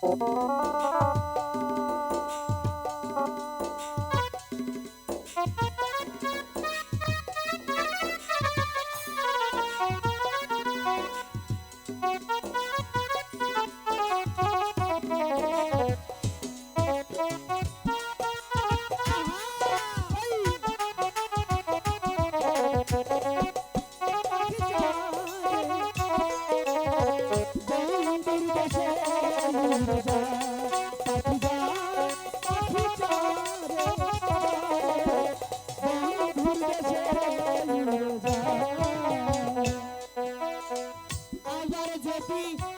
Música যদি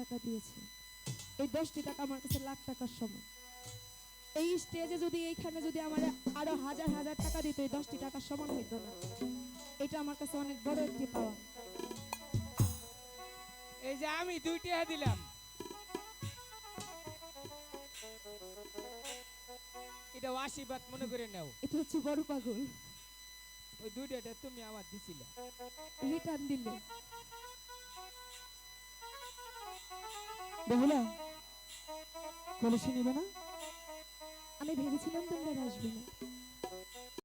টাকা দিয়েছে। এই দশটি টাকা আমার কাছে লাখ টাকার সমান। এই স্টেজে যদি এইখানে যদি আমার আরও হাজার হাজার টাকা দিত এই দশটি টাকার সমান হইতো না। এটা আমার কাছে অনেক বড় একটি পাওয়া। এই যে আমি দুইটা দিলাম। এটা আশীর্বাদ মনে করে নাও। এটা হচ্ছে বড় পাগল। ওই দুইটা তুমি আমার দিছিলে। রিটার্ন দিলে। বেহুলা কলসি নিবে না? আমি ভেবেছিলাম তোমরা আসবে না।